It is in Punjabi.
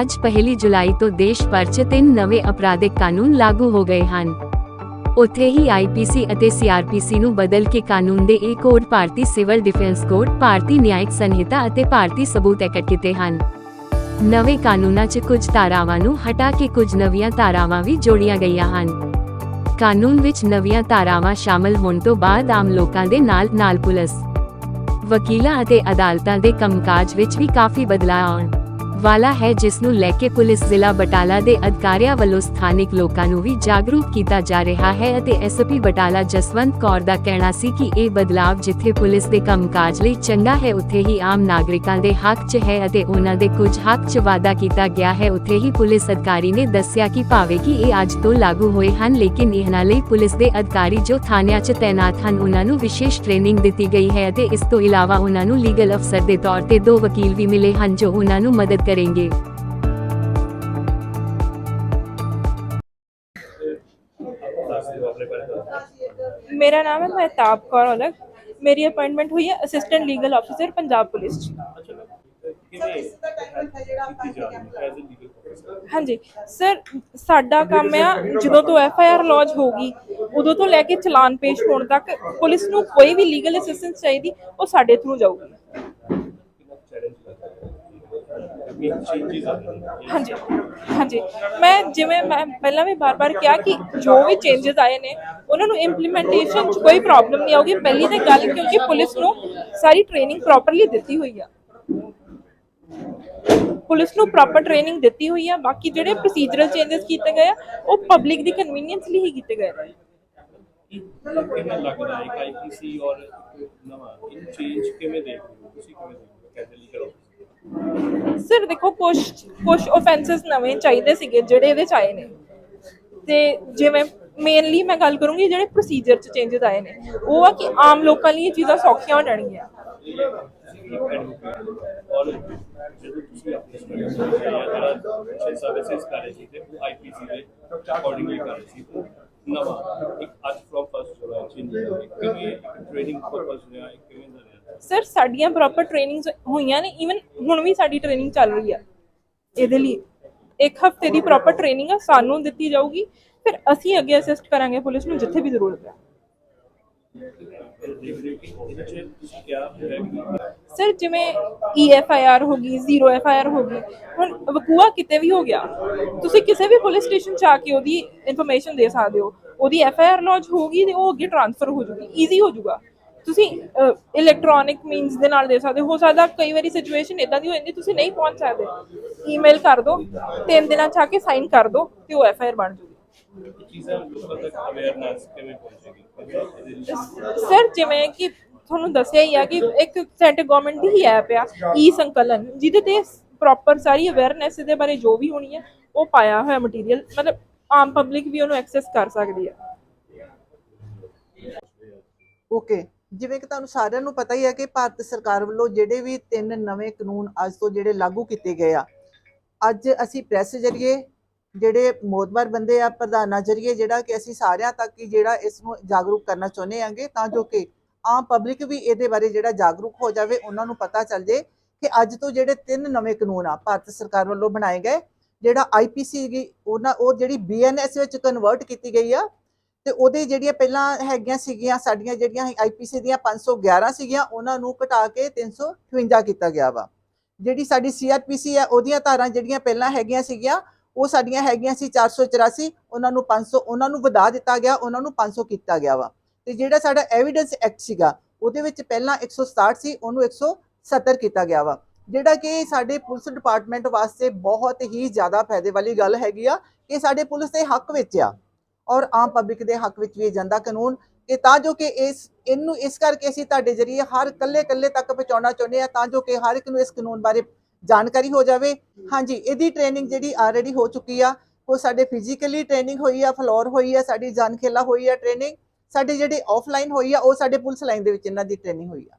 ਅੱਜ ਪਹਿਲੀ ਜੁਲਾਈ ਤੋਂ ਦੇਸ਼ ਭਰ 'ਚ ਤਿੰਨ ਨਵੇਂ ਅਪਰਾਧਿਕ ਕਾਨੂੰਨ ਲਾਗੂ ਹੋ ਗਏ ਹਨ। ਉੱਥੇ ਹੀ ਆਈਪੀਸੀ ਅਤੇ ਸੀਆਰਪੀਸੀ ਨੂੰ ਬਦਲ ਕੇ ਕਾਨੂੰਨ ਦੇ ਇਹ ਕੋਡ ਭਾਰਤੀ ਸਿਵਲ ਡਿਫੈਂਸ ਕੋਡ, ਭਾਰਤੀ ਨਿਆਇਕ ਸੰਹਿਤਾ ਅਤੇ ਭਾਰਤੀ ਸਬੂਤ ਐਕਟ ਕੀਤੇ ਹਨ। ਨਵੇਂ ਕਾਨੂੰਨਾਂ 'ਚ ਕੁਝ ਧਾਰਾਵਾਂ ਨੂੰ ਹਟਾ ਕੇ ਕੁਝ ਨਵੀਆਂ ਧਾਰਾਵਾਂ ਵੀ ਜੋੜੀਆਂ ਗਈਆਂ ਹਨ। ਕਾਨੂੰਨ ਵਿੱਚ ਨਵੀਆਂ ਧਾਰਾਵਾਂ ਸ਼ਾਮਲ ਹੋਣ ਤੋਂ ਬਾਅਦ ਆਮ ਲੋਕਾਂ ਦੇ ਨਾਲ-ਨਾਲ ਪੁਲਿਸ, ਵਕੀਲਾਂ ਅਤੇ ਅਦਾਲਤਾਂ ਦੇ ਕੰਮਕਾਜ ਵਿੱਚ ਵੀ ਕਾਫੀ ਬਦਲਾਅ ਆਉਣ। ਵਾਲਾ ਹੈ ਜਿਸ ਨੂੰ ਲੈ ਕੇ ਪੁਲਿਸ ਜ਼ਿਲ੍ਹਾ ਬਟਾਲਾ ਦੇ ਅਧਿਕਾਰੀਆਂ ਵੱਲੋਂ ਸਥਾਨਿਕ ਲੋਕਾਂ ਨੂੰ ਵੀ ਜਾਗਰੂਕ ਕੀਤਾ ਜਾ ਰਿਹਾ ਹੈ ਅਤੇ ਐਸਪੀ ਬਟਾਲਾ ਜਸਵੰਤ ਕੌਰ ਦਾ ਕਹਿਣਾ ਸੀ ਕਿ ਇਹ ਬਦਲਾਵ ਜਿੱਥੇ ਪੁਲਿਸ ਦੇ ਕੰਮਕਾਜ ਲਈ ਚੰਗਾ ਹੈ, ਉੱਥੇ ਹੀ ਆਮ ਨਾਗਰਿਕਾਂ ਦੇ ਹੱਕ 'ਚ ਹੈ ਅਤੇ ਉਹਨਾਂ ਦੇ ਕੁਝ ਹੱਕ 'ਚ ਵਾਅਦਾ ਕੀਤਾ ਗਿਆ ਹੈ। ਉੱਥੇ ਹੀ ਪੁਲਿਸ ਅਧਿਕਾਰੀ ਨੇ ਦੱਸਿਆ ਕਿ ਭਾਵੇਂ ਕਿ ਇਹ ਅੱਜ ਤੋਂ ਲਾਗੂ ਹੋਏ ਹਨ, ਲੇਕਿਨ ਇਹਨਾਂ ਲਈ ਪੁਲਿਸ ਦੇ ਅਧਿਕਾਰੀ ਜੋ ਥਾਣਿਆਂ 'ਚ ਤੈਨਾਤ ਹਨ, ਉਹਨਾਂ ਨੂੰ ਵਿਸ਼ੇਸ਼ ਟ੍ਰੇਨਿੰਗ ਦਿੱਤੀ ਗਈ ਹੈ ਅਤੇ ਇਸ ਤੋਂ ਇਲਾਵਾ ਉਹਨਾਂ ਨੂੰ ਲੀਗਲ ਅਫਸਰ ਦੇ ਤੌਰ ਤੇ ਦੋ ਵਕੀਲ ਵੀ ਮਿਲੇ ਹਨ ਜੋ ਉਹਨਾਂ ਨੂੰ ਮਦਦ ਕਰਨਗੇ ਮੇਰਾ ਨਾਮ ਹੈ ਮਹਿਤਾਬ ਕੌਰ ਔਲਖ ਮੇਰੀ ਅਪਾਇੰਟਮੈਂਟ ਹੋਈ ਹੈ assistant legal officer Punjab police ਹਾਂਜੀ ਸਰ ਸਾਡਾ ਕੰਮ ਆ ਜਦੋਂ ਤੋਂ ਐਫ ਆਈ ਆਰ ਲੌਂਚ ਹੋਗੀ ਉਦੋਂ ਤੋਂ ਲੈ ਕੇ ਚਲਾਨ ਪੇਸ਼ ਹੋਣ ਤੱਕ ਪੁਲਿਸ ਨੂੰ ਕੋਈ ਵੀ ਲੀਗਲ ਅਸਿਸਟੈਂਸ ਚਾਹੀਦੀ ਉਹ ਸਾਡੇ ਥਰੂ ਜਾਊਗੀ ਹਾਂਜੀ ਹਾਂਜੀ। ਮੈਂ ਜਿਵੇਂ ਮੈਂ ਪਹਿਲਾਂ ਵੀ ਬਾਰ-ਬਾਰ ਕਿਹਾ ਕਿ ਜੋ ਵੀ ਚੇਂਜਸ ਆਏ ਨੇ ਉਹਨਾਂ ਨੂੰ ਇੰਪਲੀਮੈਂਟੇਸ਼ਨ 'ਚ ਕੋਈ ਪ੍ਰੋਬਲਮ ਨਹੀਂ ਆਉਗੀ ਪਹਿਲੀ ਤਾਂ ਗੱਲ ਕਿਉਂਕਿ ਪੁਲਿਸ ਨੂੰ ਸਾਰੀ ਟ੍ਰੇਨਿੰਗ ਪ੍ਰੋਪਰਲੀ ਦਿੱਤੀ ਹੋਈ ਆ। ਪੁਲਿਸ ਨੂੰ ਪ੍ਰੋਪਰ ਟ੍ਰੇਨਿੰਗ ਦਿੱਤੀ ਹੋਈ ਆ। ਬਾਕੀ ਜਿਹੜੇ ਪ੍ਰੋਸੀਜਰਲ ਚੇਂਜਸ ਕੀਤੇ ਗਏ ਆ ਉਹ ਪਬਲਿਕ ਦੀ ਕਨਵੀਨੀਅੰਸ ਲਈ ਹੀ ਕੀਤੇ ਗਏ ਨੇ। ਕਿਵੇਂ ਲੱਗਦਾ ਹੈ ਆਈਪੀਸੀ ਔਰ ਨਵਾਂ ਇਹ ਚੇਂਜ ਕਿਵੇਂ ਦੇਖਦੇ ਹੋ? ਤੁਸੀਂ ਕਿਵੇਂ ਦੇਖਦੇ ਹੋ? ਕੈਜੂਅਲੀ ਕਰੋ। ਸਰ ਦੇਖੋ ਕੁਝ ਕੁਝ ਆਫੈਂਸਸ ਨਵੇਂ ਚਾਹੀਦੇ ਸੀਗੇ ਜਿਹੜੇ ਇਹਦੇ ਚ ਆਏ ਨੇ ਤੇ ਜਿਵੇਂ ਮੇਨਲੀ ਮੈਂ ਗੱਲ ਕਰੂੰਗੀ ਜਿਹੜੇ ਪ੍ਰੋਸੀਜਰ ਚ ਚੇਂਜਸ ਆਏ ਨੇ ਉਹ ਆ ਕਿ ਆਮ ਲੋਕਾਂ ਲਈ ਇਹ ਚੀਜ਼ਾਂ ਸੌਖੀਆਂ ਹੋ ਜਾਣਗੀਆਂ ਔਰ ਜਦੋਂ ਤੁਸੀਂ ਆਪਣੇ ਸਟੂਡੈਂਟਸ ਨੂੰ ਜਾਂ ਜਿਹੜਾ ਪਿੱਛੇ ਸਰਵਿਸਿਜ਼ ਕਰ ਰਹੇ ਸੀ ਤੇ ਉਹ ਆਈਪੀਸੀ ਦੇ ਅਕੋਰਡਿੰਗਲੀ ਕਰ ਰਹੇ ਸੀ ਉਹ ਨਵਾਂ ਇੱਕ ਅੱਜ ਫਰਮ ਫਸਟ ਜੁਲਾਈ ਚੇਂਜ ਹੋ ਗਿਆ ਕਿਵੇਂ ਇੱਕ ਟ੍ਰੇਨਿੰਗ ਪਰਪਸ ਰਿਹਾ ਇੱਕ ਕਿਵੇਂ ਦਾ ਰਿਹਾ ਸਰ, ਸਾਡੀਆਂ ਪ੍ਰੋਪਰ ਟ੍ਰੇਨਿੰਗਸ ਹੋਈਆਂ ਨੇ ਇਵਨ ਹੁਣ ਵੀ ਸਾਡੀ ਟ੍ਰੇਨਿੰਗ ਚੱਲ ਰਹੀ ਆ। ਇਹਦੇ ਲਈ ਇੱਕ ਹਫ਼ਤੇ ਦੀ ਪ੍ਰੋਪਰ ਟ੍ਰੇਨਿੰਗ ਆ, ਸਾਨੂੰ ਦਿੱਤੀ ਜਾਊਗੀ। ਫਿਰ ਅਸੀਂ ਅੱਗੇ ਅਸਿਸਟ ਕਰਾਂਗੇ ਪੁਲਿਸ ਨੂੰ, ਜਿੱਥੇ ਵੀ ਜ਼ਰੂਰਤ ਹੈ ਸਰ, ਜਿਵੇਂ ਈਐਫਆਈਆਰ ਹੋ ਗਈ ਜ਼ੀਰੋ ਐਫਆਈਆਰ ਹੋ ਗਈ, ਹੁਣ ਵਕੂਆ ਕਿਤੇ ਵੀ ਹੋ ਗਿਆ, ਤੁਸੀਂ ਕਿਸੇ ਵੀ ਪੁਲਿਸ ਸਟੇਸ਼ਨ ਚ ਆ ਕੇ ਉਹਦੀ ਇਨਫੋਰਮੇਸ਼ਨ ਦੇ ਸਕਦੇ ਹੋ। ਉਹਦੀ ਐਫਆਈਆਰ ਲੌਂਚ ਹੋਗੀ ਤੇ ਉਹ ਅੱਗੇ ਟ੍ਰਾਂਸਫਰ ਹੋ ਜੂਗੀ ਈਜ਼ੀ ਹੋ ਜਾਊਗਾ ਤੁਸੀਂ ਇਲੈਕਟ੍ਰੋਨਿਕ ਮੀਨਸ ਦੇ ਨਾਲ ਦੇ ਸਕਦੇ ਹੋ। ਸਕਦਾ ਕਈ ਵਾਰੀ ਸਿਚੁਏਸ਼ਨ ਇਦਾਂ ਦੀ ਹੋ ਜਾਂਦੀ, ਤੁਸੀਂ ਨਹੀਂ ਪਹੁੰਚ ਸਕਦੇ। ਈਮੇਲ ਕਰ ਦਿਓ ਤਿੰਨ ਦਿਨਾਂ ਚ ਆ ਕੇ ਸਾਈਨ ਕਰ ਦਿਓ ਤੇ ਉਹ ਐਫਆਈਆਰ ਬਣ ਜੂਗੀ। ਸਰ, ਜਿਵੇਂ ਕਿ ਤੁਹਾਨੂੰ ਦੱਸਿਆ ਹੀ ਆ ਕਿ ਇੱਕ ਸੈਂਟਰ ਗਵਰਨਮੈਂਟ ਦੀ ਹੀ ਐਪ ਆ ਈ ਸੰਕਲਨ ਜਿਹਦੇ ਤੇ ਪ੍ਰੋਪਰ ਸਾਰੀ ਅਵੇਅਰਨੈਸ ਦੇ ਬਾਰੇ ਜੋ ਵੀ ਹੋਣੀ ਹੈ ਉਹ ਪਾਇਆ ਹੋਇਆ ਮਟੀਰੀਅਲ ਮਤਲਬ ਆਮ ਪਬਲਿਕ ਵੀ ਉਹਨੂੰ ਐਕਸੈਸ ਕਰ ਸਕਦੀ ਹੈ ਓਕੇ ਜਿਵੇਂ ਕਿ ਤੁਹਾਨੂੰ ਸਾਰਿਆਂ ਨੂੰ ਪਤਾ ਹੀ ਹੈ ਕਿ ਭਾਰਤ ਸਰਕਾਰ ਵੱਲੋਂ ਜਿਹੜੇ ਵੀ ਤਿੰਨ ਨਵੇਂ ਕਾਨੂੰਨ ਅੱਜ ਤੋਂ ਜਿਹੜੇ ਲਾਗੂ ਕੀਤੇ ਗਏ ਆ, ਅੱਜ ਅਸੀਂ ਪ੍ਰੈਸ ਜਰੀਏ ਜਿਹੜੇ ਮੋਦਬਰ ਬੰਦੇ ਆ, ਪ੍ਰਧਾਨਾਂ ਜਰੀਏ ਜਿਹੜਾ ਕਿ ਅਸੀਂ ਸਾਰਿਆਂ ਤੱਕ ਹੀ ਜਿਹੜਾ ਇਸ ਨੂੰ ਜਾਗਰੂਕ ਕਰਨਾ ਚਾਹੁੰਦੇ ਆਂਗੇ ਤਾਂ ਜੋ ਕਿ ਆਮ ਪਬਲਿਕ ਵੀ ਇਹਦੇ ਬਾਰੇ ਜਿਹੜਾ ਜਾਗਰੂਕ ਹੋ ਜਾਵੇ, ਉਹਨਾਂ ਨੂੰ ਪਤਾ ਚੱਲ ਜੇ ਕਿ ਅੱਜ ਤੋਂ ਜਿਹੜੇ ਤਿੰਨ ਨਵੇਂ ਕਾਨੂੰਨ ਆ ਭਾਰਤ ਸਰਕਾਰ ਵੱਲੋਂ ਬਣਾਏ ਗਏ, ਜਿਹੜਾ ਆਈਪੀਸੀ ਦੀ ਉਹਨਾਂ, ਉਹ ਜਿਹੜੀ ਬੀਐਨਐਸ ਵਿੱਚ ਕਨਵਰਟ ਕੀਤੀ ਗਈ ਆ ਤੇ ਉਹਦੇ ਜਿਹੜੀਆਂ ਪਹਿਲਾਂ ਹੈਗੀਆਂ ਸੀਗੀਆਂ, ਸਾਡੀਆਂ ਜਿਹੜੀਆਂ ਆਈਪੀਸੀ ਦੀਆਂ 511 ਸੀਗੀਆਂ, ਉਹਨਾਂ ਨੂੰ ਘਟਾ ਕੇ 358 ਕੀਤਾ ਗਿਆ ਵਾ। ਜਿਹੜੀ ਸਾਡੀ ਸੀਆਰਪੀਸੀ ਹੈ, ਉਹਦੀਆਂ ਧਾਰਾਂ ਜਿਹੜੀਆਂ ਪਹਿਲਾਂ ਹੈਗੀਆਂ ਸੀਗੀਆਂ, ਉਹ ਸਾਡੀਆਂ ਹੈਗੀਆਂ ਸੀ 484 ਉਹਨਾਂ ਨੂੰ 500 ਉਹਨਾਂ ਨੂੰ ਵਧਾ ਦਿੱਤਾ ਗਿਆ, ਉਹਨਾਂ ਨੂੰ 500 ਕੀਤਾ ਗਿਆ ਵਾ। ਤੇ ਜਿਹੜਾ ਸਾਡਾ ਐਵੀਡੈਂਸ ਐਕਟ ਸੀਗਾ, ਉਹਦੇ ਵਿੱਚ ਪਹਿਲਾਂ 167 ਸੀ ਉਹਨੂੰ 170 ਕੀਤਾ ਗਿਆ ਵਾ। ਜਿਹੜਾ ਕਿ ਸਾਡੇ ਪੁਲਿਸ ਡਿਪਾਰਟਮੈਂਟ ਵਾਸਤੇ ਬਹੁਤ ਹੀ ਜ਼ਿਆਦਾ ਫਾਇਦੇ ਵਾਲੀ ਗੱਲ ਹੈਗੀ ਆ, ਕਿ ਸਾਡੇ ਪੁਲਿਸ ਦੇ ਹੱਕ ਵਿੱਚ ਆ। ਔਰ ਆਮ ਪਬਲਿਕ ਦੇ ਹੱਕ ਵਿੱਚ ਵੀ ਇਹ ਜਾਂਦਾ ਕਾਨੂੰਨ। ਕਿ ਤਾਂ ਜੋ ਕਿ ਇਸ, ਇਹਨੂੰ ਇਸ ਕਰਕੇ ਅਸੀਂ ਤੁਹਾਡੇ ਜਰੀਏ ਹਰ ਕੱਲੇ ਕੱਲੇ ਤੱਕ ਪਹੁੰਚਾਉਣਾ ਚਾਹੁੰਦੇ ਆ ਤਾਂ ਜੋ ਕਿ ਹਰ ਇੱਕ ਨੂੰ ਇਸ ਕਾਨੂੰਨ ਬਾਰੇ ਜਾਣਕਾਰੀ ਹੋ ਜਾਵੇ। ਹਾਂਜੀ, ਇਹਦੀ ਟ੍ਰੇਨਿੰਗ ਜਿਹੜੀ ਆਲਰੇਡੀ ਹੋ ਚੁੱਕੀ ਆ, ਉਹ ਸਾਡੇ ਫਿਜ਼ੀਕਲੀ ਟ੍ਰੇਨਿੰਗ ਹੋਈ ਆ ਫਲੋਰ ਹੋਈ ਆ, ਸਾਡੀ ਜਾਨਖੇਲਾ ਹੋਈ ਆ ਟ੍ਰੇਨਿੰਗ ਸਾਡੇ ਜਿਹੜੇ ਆਫਲਾਈਨ ਹੋਈ ਆ, ਉਹ ਸਾਡੇ ਪੁਲਿਸ ਲਾਈਨ ਦੇ ਵਿੱਚ ਇਹਨਾਂ ਦੀ ਟ੍ਰੇਨਿੰਗ ਹੋਈ ਆ।